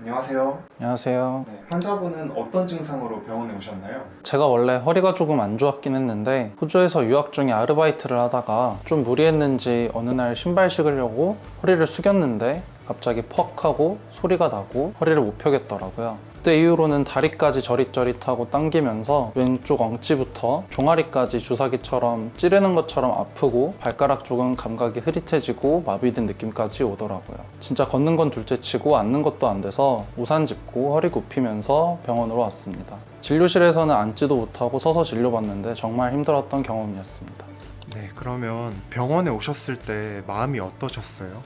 안녕하세요. 안녕하세요. 네, 환자분은 어떤 증상으로 병원에 오셨나요? 제가 원래 허리가 조금 안 좋았긴 했는데 호주에서 유학 중에 아르바이트를 하다가 좀 무리했는지 어느 날 신발 신으려고 허리를 숙였는데 갑자기 퍽 하고 소리가 나고 허리를 못 펴겠더라고요. 그때 이후로는 다리까지 저릿저릿하고 당기면서 왼쪽 엉치부터 종아리까지 주사기처럼 찌르는 것처럼 아프고 발가락 쪽은 감각이 흐릿해지고 마비된 느낌까지 오더라고요. 진짜 걷는 건 둘째치고 앉는 것도 안 돼서 우산 짚고 허리 굽히면서 병원으로 왔습니다. 진료실에서는 앉지도 못하고 서서 진료받는데 정말 힘들었던 경험이었습니다. 네, 그러면 병원에 오셨을 때 마음이 어떠셨어요?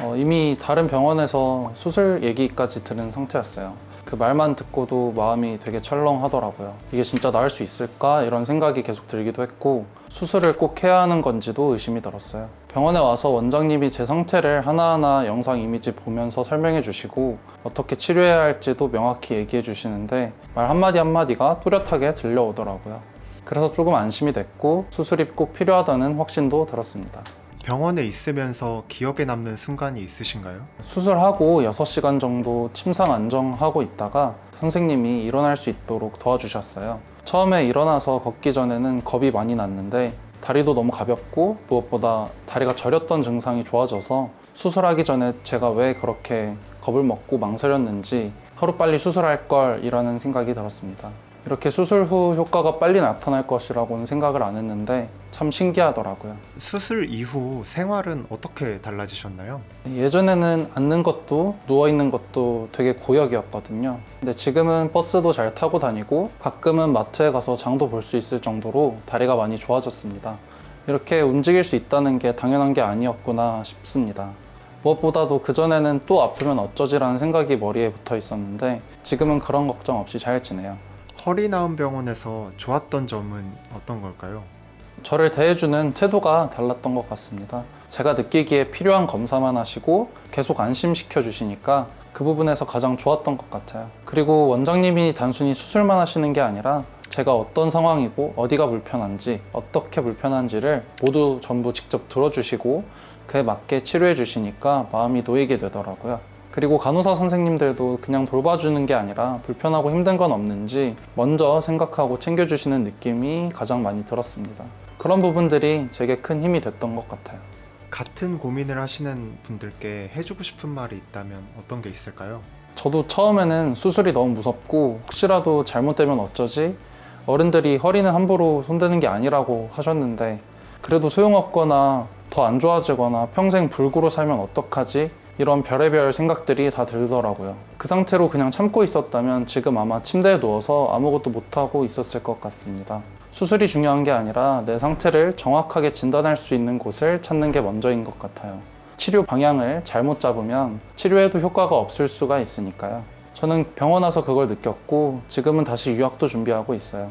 어, 이미 다른 병원에서 수술 얘기까지 들은 상태였어요. 그 말만 듣고도 마음이 되게 철렁하더라고요. 이게 진짜 나을 수 있을까? 이런 생각이 계속 들기도 했고, 수술을 꼭 해야 하는 건지도 의심이 들었어요. 병원에 와서 원장님이 제 상태를 하나하나 영상 이미지 보면서 설명해 주시고, 어떻게 치료해야 할지도 명확히 얘기해 주시는데, 말 한마디 한마디가 또렷하게 들려오더라고요. 그래서 조금 안심이 됐고, 수술이 꼭 필요하다는 확신도 들었습니다. 병원에 있으면서 기억에 남는 순간이 있으신가요? 수술하고 6시간 정도 침상 안정하고 있다가 선생님이 일어날 수 있도록 도와주셨어요. 처음에 일어나서 걷기 전에는 겁이 많이 났는데 다리도 너무 가볍고 무엇보다 다리가 저렸던 증상이 좋아져서 수술하기 전에 제가 왜 그렇게 겁을 먹고 망설였는지 하루빨리 수술할 걸이라는 생각이 들었습니다. 이렇게 수술 후 효과가 빨리 나타날 것이라고는 생각을 안 했는데 참 신기하더라고요. 수술 이후 생활은 어떻게 달라지셨나요? 예전에는 앉는 것도 누워 있는 것도 되게 고역이었거든요. 근데 지금은 버스도 잘 타고 다니고 가끔은 마트에 가서 장도 볼 수 있을 정도로 다리가 많이 좋아졌습니다. 이렇게 움직일 수 있다는 게 당연한 게 아니었구나 싶습니다. 무엇보다도 그전에는 또 아프면 어쩌지라는 생각이 머리에 붙어 있었는데 지금은 그런 걱정 없이 잘 지내요. 허리 나은 병원에서 좋았던 점은 어떤 걸까요? 저를 대해주는 태도가 달랐던 것 같습니다. 제가 느끼기에 필요한 검사만 하시고 계속 안심시켜 주시니까 그 부분에서 가장 좋았던 것 같아요. 그리고 원장님이 단순히 수술만 하시는 게 아니라 제가 어떤 상황이고 어디가 불편한지 어떻게 불편한지를 모두 전부 직접 들어주시고 그에 맞게 치료해 주시니까 마음이 놓이게 되더라고요. 그리고 간호사 선생님들도 그냥 돌봐주는 게 아니라 불편하고 힘든 건 없는지 먼저 생각하고 챙겨주시는 느낌이 가장 많이 들었습니다. 그런 부분들이 제게 큰 힘이 됐던 것 같아요. 같은 고민을 하시는 분들께 해주고 싶은 말이 있다면 어떤 게 있을까요? 저도 처음에는 수술이 너무 무섭고 혹시라도 잘못되면 어쩌지? 어른들이 허리는 함부로 손대는 게 아니라고 하셨는데 그래도 소용없거나 더 안 좋아지거나 평생 불구로 살면 어떡하지? 이런 별의별 생각들이 다 들더라고요. 그 상태로 그냥 참고 있었다면 지금 아마 침대에 누워서 아무것도 못하고 있었을 것 같습니다. 수술이 중요한 게 아니라 내 상태를 정확하게 진단할 수 있는 곳을 찾는 게 먼저인 것 같아요. 치료 방향을 잘못 잡으면 치료에도 효과가 없을 수가 있으니까요. 저는 병원 와서 그걸 느꼈고 지금은 다시 유학도 준비하고 있어요.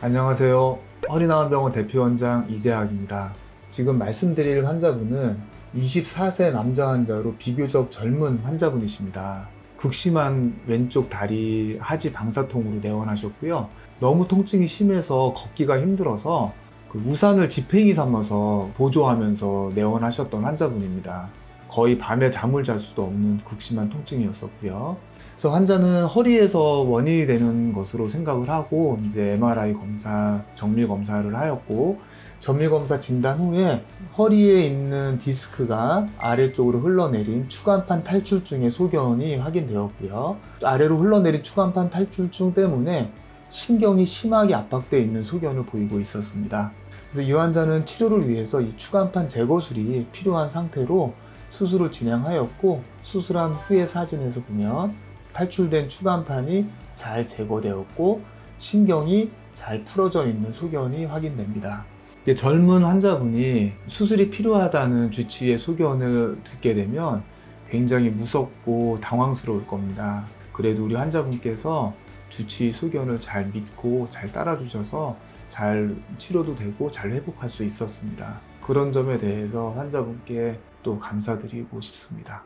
안녕하세요. 허리나은 병원 대표원장 이재학입니다. 지금 말씀드릴 환자분은 24세 남자 환자로 비교적 젊은 환자분이십니다. 극심한 왼쪽 다리 하지 방사통으로 내원하셨고요. 너무 통증이 심해서 걷기가 힘들어서 그 우산을 지팽이 삼아서 보조하면서 내원하셨던 환자분입니다. 거의 밤에 잠을 잘 수도 없는 극심한 통증이었었고요. 그래서 환자는 허리에서 원인이 되는 것으로 생각을 하고 이제 MRI 검사, 정밀 검사를 하였고 정밀 검사 진단 후에 허리에 있는 디스크가 아래쪽으로 흘러내린 추간판 탈출증의 소견이 확인되었고요. 아래로 흘러내린 추간판 탈출증 때문에 신경이 심하게 압박되어 있는 소견을 보이고 있었습니다. 그래서 이 환자는 치료를 위해서 이 추간판 제거술이 필요한 상태로 수술을 진행하였고 수술한 후의 사진에서 보면 탈출된 추간판이 잘 제거되었고 신경이 잘 풀어져 있는 소견이 확인됩니다. 젊은 환자분이 수술이 필요하다는 주치의 소견을 듣게 되면 굉장히 무섭고 당황스러울 겁니다. 그래도 우리 환자분께서 주치 소견을 잘 믿고 잘 따라주셔서 잘 치료도 되고 잘 회복할 수 있었습니다. 그런 점에 대해서 환자분께 또 감사드리고 싶습니다.